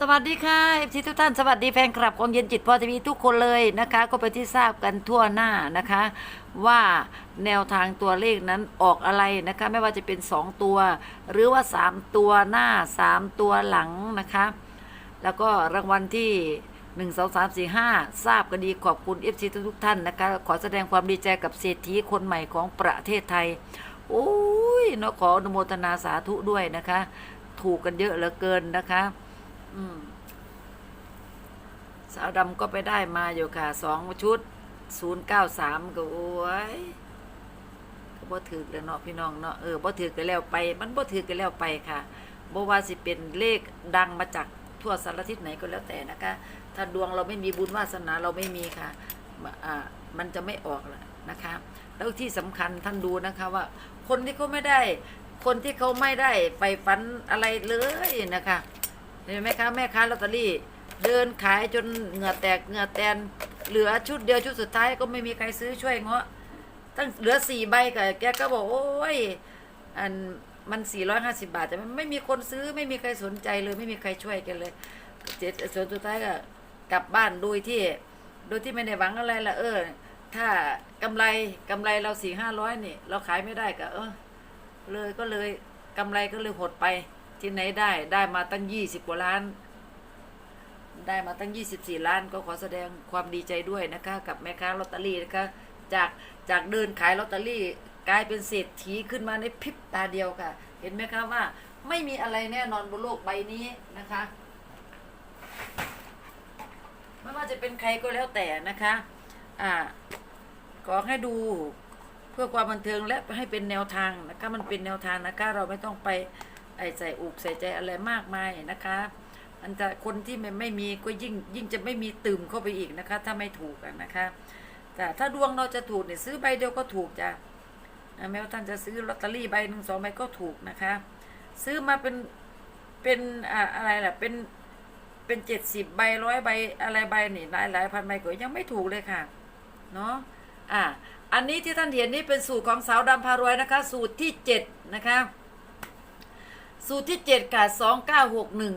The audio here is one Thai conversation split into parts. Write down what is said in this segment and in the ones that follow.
สวัสดีค่ะเอฟซีทุกท่านสวัสดีแฟนคลับของเย็นจิตพอทีวีทุกคนเลยนะคะ ก็ไปที่ทราบกันทั่วหน้านะคะ ว่าแนวทางตัวเลขนั้นออกอะไรนะคะ ไม่ว่าจะเป็น 2 ตัว หรือว่า 3 ตัวหน้า 3 ตัวหลังนะคะ แล้วก็รางวัลที่1 2 3 4 5ทราบกันดีขอบคุณ FC ทุกทุกท่านนะคะ ขอแสดงความดีใจกับเศรษฐีคนใหม่ของประเทศไทยโอ้ยเนาะขออนุโมทนาสาธุด้วยนะคะ ถูกกันเยอะเหลือเกินนะคะ สาวดำก็ไปได้มาอยู่ค่ะสองชุดศูนย์เก้าสามก็โอ้ยก็บ่ถือกันเนาะพี่น้องเนาะเออบ่ถือกันแล้วไป มันบ่ถือกันแล้วไปค่ะบ่ว่าสิเป็นเลขดังมาจากทั่วสารทิศไหนก็แล้วแต่นะคะ ถ้าดวงเราไม่มีบุญวาสนาเราไม่มีค่ะมาอ่ามันจะไม่ออกละนะคะ แล้วที่สำคัญท่านดูนะคะว่า คนที่เขาไม่ได้ คนที่เขาไม่ได้ไปฝันอะไรเลยนะคะ เห็นไหมคะแม่ค้าลอตเตอรี่ เดินขายจนเหงื่อแตกเหงื่อแตนเหลือชุดเดียวชุดสุดท้ายก็ไม่มีใครซื้อช่วยเงาะตั้งเหลือสี่ใบกับแกก็บอกโอ้ยอันมันสี่ร้อยห้าสิบาทแต่มันไม่มีคนซื้อไม่มีใครสนใจเลย ไม่มีใครช่วยกันเลยเจ็ดส่วนสุดท้ายก็กลับบ้านโดยที่ โดยที่ไม่ได้หวังอะไรละเออ ถ้ากำไรกำไรเราสี่ห้าร้อยนี่ เราขายไม่ได้ก็เออ เลยก็เลยกำไรก็เลยหดไป ที่ไหนได้ได้มาตั้งยี่สิบกว่าล้าน ได้มาตั้ง24ล้าน ก็ขอแสดงความดีใจด้วยนะคะ กับแม่ค้าลอตเตอรี่นะคะ จากจากเดินขายลอตเตอรี่ กลายเป็นเศรษฐีขึ้นมาในพริบตาเดียวค่ะ เห็นไหมคะว่าไม่มีอะไรแน่นอนบนโลกใบนี้นะคะ ไม่ว่าจะเป็นใครก็แล้วแต่นะคะอ่าขอให้ดูเพื่อความบันเทิงและให้เป็นแนวทางนะคะมันเป็นแนวทางนะคะเราไม่ต้องไป ไอใส่อุกใส่ใจอะไรมากมายนะคะมันจะคนที่ไม่ไม่มีก็ยิ่งยิ่งจะไม่มีตื่มเข้าไปอีกนะคะ ถ้าไม่ถูกนะคะแต่ถ้าดวงเราจะถูกเนี่ยซื้อใบเดียวก็ถูกจ้ะแม้ว่าท่านจะซื้อลอตเตอรี่ใบหนึ่งสองใบก็ถูกนะคะ ซื้อมาเป็นเป็นอ่าอะไรล่ะเป็นเป็นเจ็ดสิบใบร้อยใบอะไรใบนี่หลายหลายพันใบก็ยังไม่ถูกเลยค่ะเนาะอ่าอันนี้ที่ท่านเห็นนี่เป็นสูตรของสาวดำพารวยนะคะ สูตรที่เจ็ดนะคะ สูตรที่เจ็ดค่ะสองเก้าหกหนึ่ง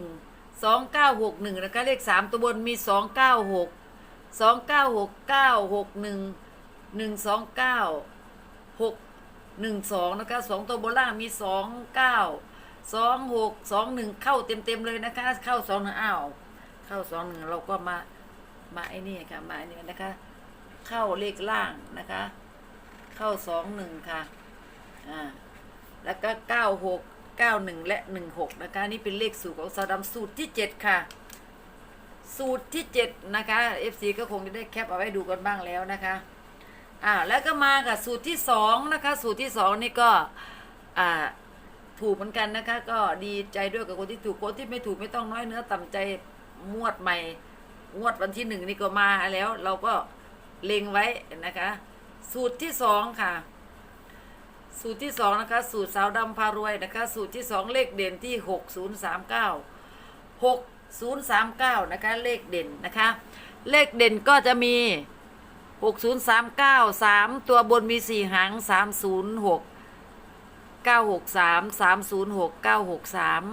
สองเก้าหกหนึ่งนะคะเลขสามตัวบนมีสองเก้าหกสองเก้าหกเก้าหกหนึ่งหนึ่งสองเก้าหกหนึ่งสองนะคะสองตัวบนล่างมีสองเก้าสองหกสองหนึ่งเข้าเต็มเต็มเลยนะคะ เข้าสองหนึ่งอ้าวเข้าสองหนึ่งเราก็มามาไอ้นี่ค่ะมาไอ้นี่นะคะ เข้าเลขล่างนะคะ เข้าสองหนึ่งค่ะอ่าแล้วก็เก้าหก เก้าหนึ่งและหนึ่งหกนะคะ นี่เป็นเลขสูตรของซาดำสูตรที่เจ็ดค่ะ สูตรที่เจ็ดนะคะ FC ก็คงจะได้แคปเอาไว้ดูกันบ้างแล้วนะคะอ่าแล้วก็มากับสูตรที่สองนะคะ สูตรที่สองนี่ก็อ่าถูกเหมือนกันนะคะ ก็ดีใจด้วยกับคนที่ถูกคนที่ไม่ถูกไม่ต้องน้อยเนื้อต่ำใจมวดใหม่งวดวันที่หนึ่งนี่ก็มาแล้ว เราก็เล็งไว้นะคะ สูตรที่สองค่ะ สูตรที่สองนะคะสูตรสาวดำพารวยนะคะสูตรที่สองเลขเด่นที่หกศูนย์สามเก้าหกศูนย์สามเก้านะคะเลขเด่นนะคะ เลขเด่นก็จะมีหกศูนย์สามเก้าสามตัวบนมีสี่หางสามศูนย์หกเก้าหกสามสามศูนย์หกเก้าหกสาม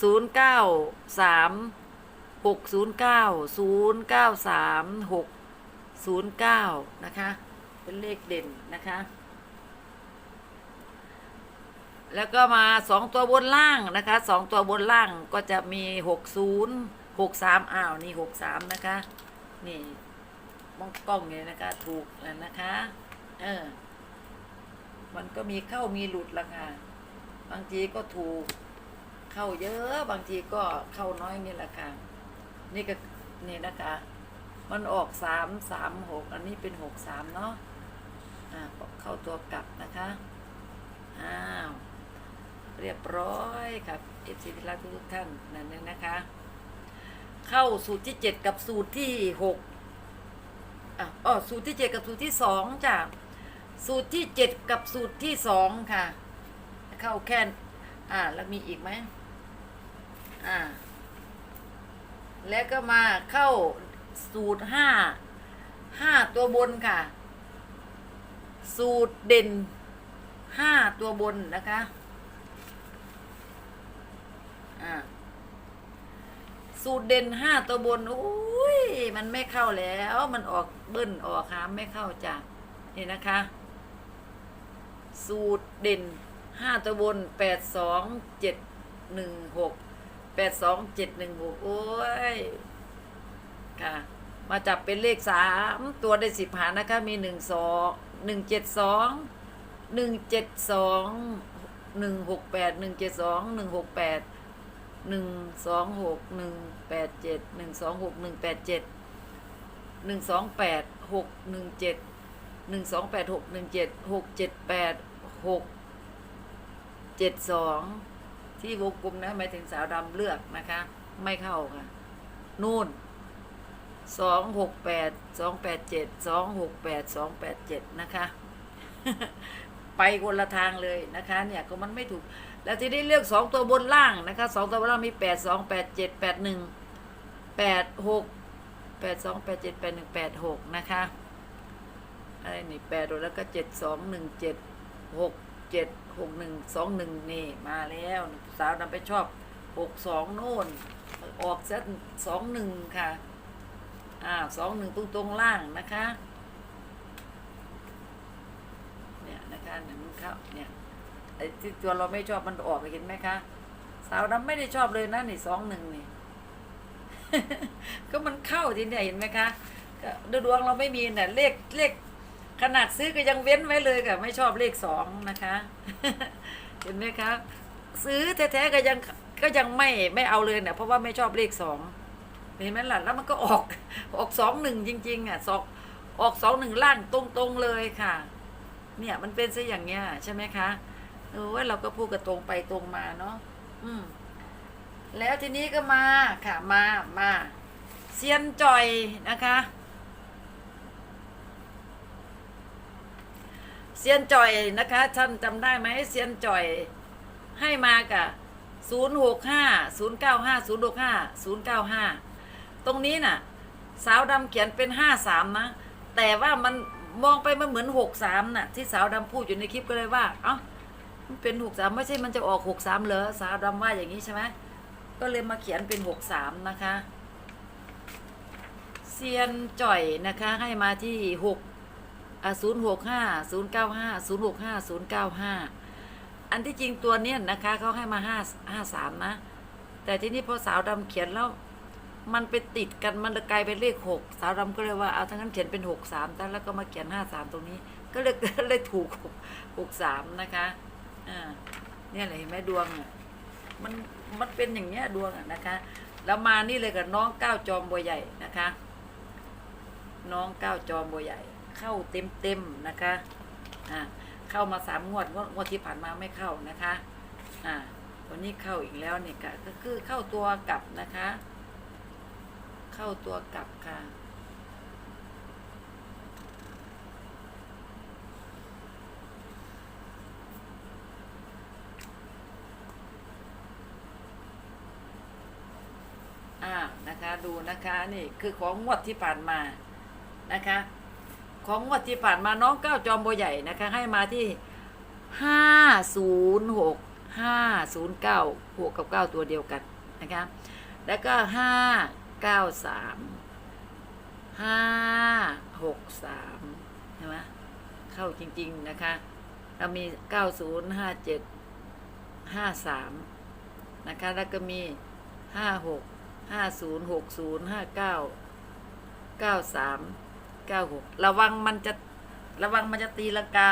ศูนย์เก้าสามหกศูนย์เก้าศูนย์เก้าสามหกศูนย์เก้านะคะ เป็นเลขเด่นนะคะ แล้วก็มาสองตัวบนล่างนะคะสองตัวบนล่างก็จะมีหกศูนย์หกสามอ้าวนี่หกสามนะคะ นี่มองกล้องเนี่ยนะคะถูกแล้วนะคะ เออ มันก็มีเข้ามีหลุดละค่ะ บางทีก็ถูก เข้าเยอะบางทีก็เข้าน้อยนี่ละค่ะ นี่ก็นี่นะคะ มันออกสามสามหกอันนี้เป็นหกสามเนาะอ่าเข้าตัวกลับนะคะ อ้าว เรียบร้อยครับเอฟซีที่รักทุกท่านนั่นเองนะคะ เข้าสูตรที่เจ็ดกับสูตรที่หกอ๋อสูตรที่เจ็ดกับสูตรที่สองจ้ะสูตรที่เจ็ดกับสูตรที่สองค่ะ เข้าแค่อ่าแล้วมีอีกไหมอ่า แล้วก็มาเข้าสูตรห้าห้าตัวบนค่ะ สูตรเด่นห้าตัวบนนะคะ อ่า สูตรเด่นห้าตัวบนอุ้ยมันไม่เข้าแล้วมันออกเบิ้ลออกหามไม่เข้าจ้ะนี่นะคะ สูตรเด่นห้าตัวบนแปดสองเจ็ดหนึ่งหกแปดสองเจ็ดหนึ่งหกโอ้ยค่ะมาจับเป็นเลขสามตัวได้สิบหานะคะมีหนึ่งสองหนึ่งเจ็ดสองหนึ่งเจ็ดสองหนึ่งหกแปดหนึ่งเจ็ดสองหนึ่งหกแปด หนึ่งสองหกหนึ่งแปดเจ็ดหนึ่งสองหกหนึ่งแปดเจ็ดหนึ่งสองแปดหกหนึ่งเจ็ดหนึ่งสองแปดหกหนึ่งเจ็ดหกเจ็ดแปดหกเจ็ดสองที่วงกลมนะหมายถึงสาวดำเลือกนะคะ ไม่เข้าค่ะ นู่นสองหกแปดสองแปดเจ็ดสองหกแปดสองแปดเจ็ดนะคะ ไปคนละทางเลยนะคะ เนี่ยก็มันไม่ถูก แล้วที่ได้เลือกสองตัวบนล่างนะคะสองตัวบนล่างมีแปดสองแปดเจ็ดแปดหนึ่งแปดหกแปดสองแปดเจ็ดแปดหนึ่งแปดหกนะคะอะไรนี่แปดแล้วก็เจ็ดสองหนึ่งเจ็ดหกเจ็ดหกหนึ่งสองหนึ่งนี่มาแล้วสาวนำไปชอบหกสองโน่น ออกเซะสองหนึ่งค่ะ อ่าสองหนึ่งตรงตรงล่างนะคะ เนี่ยนะคะเนี่ยมันเข้าเนี่ย ไอ้ที่ตัวเราไม่ชอบมันออกเห็นไหมคะ สาวดำไม่ได้ชอบเลยนะนี่สองหนึ่งนี่ ก็มันเข้าทีเนี่ยเห็นไหมคะก็ดวงเราไม่มีเนี่ยเลขเลขขนาดซื้อก็ยังเว้นไว้เลยค่ะ ไม่ชอบเลขสองนะคะ เห็นไหมคะซื้อแท้ๆก็ยังก็ยังไม่ไม่เอาเลยเนี่ยเพราะว่าไม่ชอบเลขสองเห็นไหมล่ะแล้วมันก็ออกออกสองหนึ่งจริง ๆ อะสองออกสองหนึ่งล่างตรงๆเลยค่ะ เนี่ยมันเป็นซะอย่างเงี้ยใช่ไหมคะ เออว่าเราก็พูดกันตรงไปตรงมาเนาะอืม แล้วทีนี้ก็มาค่ะ มามาเซียนจอยนะคะเซียนจอยนะคะท่านจำได้ไหมเซียนจอยให้มากับศูนย์หกห้าศูนย์เก้าห้าศูนย์หกห้าศูนย์เก้าห้าตรงนี้น่ะ สาวดำเขียนเป็นห้าสามนะ แต่ว่ามันมองไปมันเหมือนหกสามน่ะ ที่สาวดำพูดอยู่ในคลิปก็เลยว่า เอ้า มันเป็นหกสามไม่ใช่มันจะออกหกสามเหรอสาวดำว่าอย่างนี้ใช่ไหมก็เลยมาเขียนเป็นหกสามนะคะเซียนจ่อยนะคะให้มาที่หกศูนย์หกห้าศูนย์เก้าห้าศูนย์หกห้าศูนย์เก้าห้าอันที่จริงตัวเนี้ยนะคะเขาให้มาห้าห้าสามนะ แต่ที่นี่พอสาวดำเขียนแล้วมันไปติดกันมันกลายเป็นเลขหกสาวดำก็เลยว่าเอาทั้งนั้นเขียนเป็นหกสามแล้วก็มาเขียนห้าสามตรงนี้ ก็เลยก็เลยถูกหกสามนะคะ อ่าเนี่ยแหละเห็นไหมดวงอะมันมันเป็นอย่างเงี้ยดวงอะนะคะ แล้วมานี่เลยกับน้องก้าวจอมบัวใหญ่นะคะ น้องก้าวจอมบัวใหญ่ เข้าเต็มเต็มนะคะอ่าเข้ามาสามงวดงวดงวดที่ผ่านมาไม่เข้านะคะอ่าวันนี้เข้าอีกแล้วเนี่ยก็คือเข้าตัวกลับนะคะ เข้าตัวกลับค่ะ อ่า นะคะ ดูนะคะนี่คือของงวดที่ผ่านมานะคะ ของงวดที่ผ่านมาน้องเก้าจอมโบวใหญ่นะคะ ให้มาที่ห้าศูนย์หกห้าศูนย์เก้าหกกับเก้าตัวเดียวกันนะคะแล้วก็ห้าเก้าสามห้าหกสามใช่ไหมเข้าจริง ๆ นะคะ เรามีเก้าศูนย์ห้าเจ็ดห้าสามนะคะ แล้วก็มีห้าหก ห้าศูนย์หกศูนย์ห้าเก้าเก้าสามเก้าหกระวังมันจะระวังมันจะตีลังกา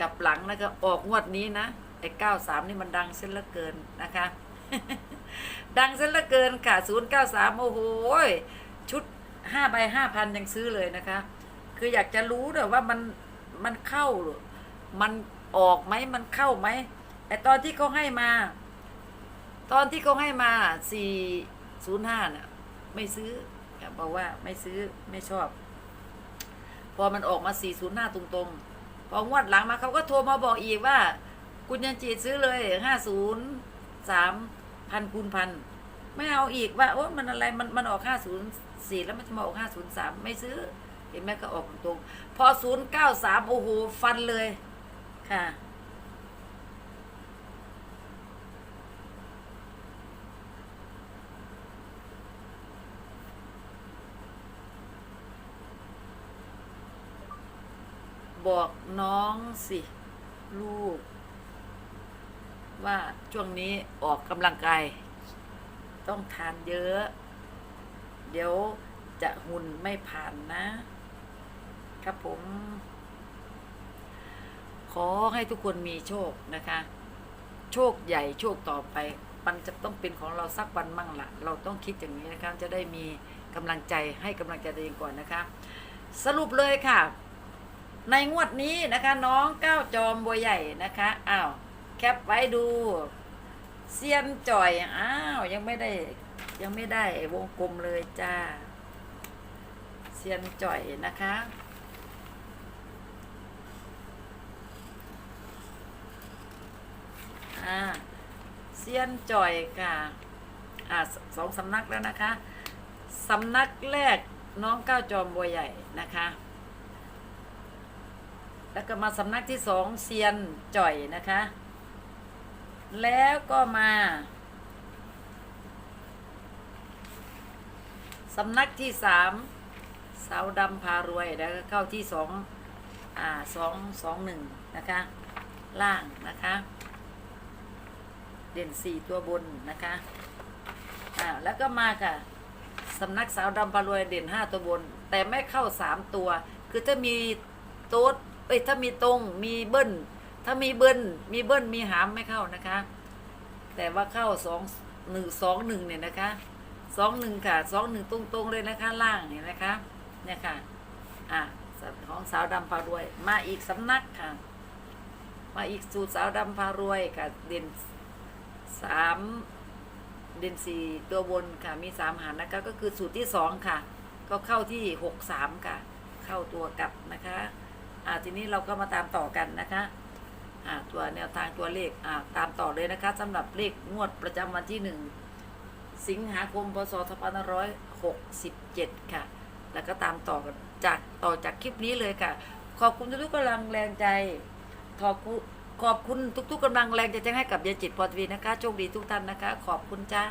กลับหลังนะครับออกงวดนี้นะไอ้เก้าสามนี่มันดังเส้นละเกินนะคะ ดังเส้นละเกินค่ะศูนย์เก้าสามโอ้โหชุดห้าใบห้าพันยังซื้อเลยนะคะ คืออยากจะรู้เลยว่ามันมันเข้า มันออกไหมมันเข้าไหมไอตอนที่เขาให้มา ตอนที่เขาให้มาสี่ ศูนย์ห้าน่ะ ไม่ซื้อบอกว่าไม่ซื้อไม่ชอบ พอมันออกมา405ตรงๆ พองวดหลังมาเขาก็โทรมาบอกอีกว่า คุณยันจีซื้อเลย503พันคูณพันไม่เอาอีกว่าโอ้มันอะไรมันมันออก504แล้วมันจะมาออก503ไม่ซื้อเห็นไหมก็ออกตรงๆพอ093โอ้โหฟันเลยค่ะ ค บอกน้องสิ ลูก ว่าช่วงนี้ออกกำลังกาย ต้องทานเยอะ เดี๋ยวจะหุ่นไม่ผ่านนะ ครับผม ขอให้ทุกคนมีโชคนะคะ โชคใหญ่โชคต่อไป มันจะต้องเป็นของเราสักวันมั่งละเราต้องคิดอย่างนี้นะคะ จะได้มีกำลังใจให้กำลังใจตัวเองก่อนนะคะ สรุปเลยค่ะ ในงวดนี้นะคะน้องก้าวจอมบัวใหญ่นะคะอ้าวแคปไว้ดูเซียนจ่อยอ้าวยังไม่ได้ยังไม่ได้วงกลมเลยจ้าเซียนจ่อยนะคะอ่าเซียนจ่อยค่ะอ่าสสองสำนักแล้วนะคะสำนักแรกน้องก้าวจอมบัวใหญ่นะคะ แล้วก็มาสำนักที่สองเซียนจ่อยนะคะ แล้วก็มาสำนักที่สามสาวดำพารวยแล้วก็เข้าที่สองอ่าสองสองหนึ่งนะคะ ล่างนะคะ เด่นสี่ตัวบนนะคะอ่าแล้วก็มาค่ะสำนักสาวดำพารวยเด่นห้าตัวบน แต่ไม่เข้าสามตัว คือถ้ามีโต๊ด เอ้ยถ้ามีตรงมีเบิ้ลถ้ามีเบิ้ลมีเบิ้ลมีหามไม่เข้านะคะ แต่ว่าเข้าสองหนึ่งสองหนึ่งเนี่ยนะคะสองหนึ่งค่ะสองหนึ่งตรงๆเลยนะคะ ล่างเนี่ยนะคะ เนี่ยค่ะ อ่าของสาวดำพารวย มาอีกสำนักค่ะ มาอีกสูตรสาวดำพารวยค่ะเด่นสามเด่นสี่ตัวบนค่ะมีสามหารนะคะก็คือสูตรที่สองค่ะ ก็เข้าที่หกสามค่ะ เข้าตัวกลับนะคะ อ่าทีนี้เราก็มาตามต่อกันนะคะอ่าตัวแนวทางตัวเลขอ่าตามต่อเลยนะคะสำหรับเลขงวดประจำวันที่หนึ่งสิงหาคมพศ2567 ค่ะ แล้วก็ตามต่อกันจากต่อจากคลิปนี้เลยค่ะ ขอบคุณทุกๆกำลังแรงใจขอบคุณขอบคุณทุกๆกำลังแรงใจที่ให้กับยายจิตพรทวีนะคะ โชคดีทุกท่านนะคะ ขอบคุณจ้า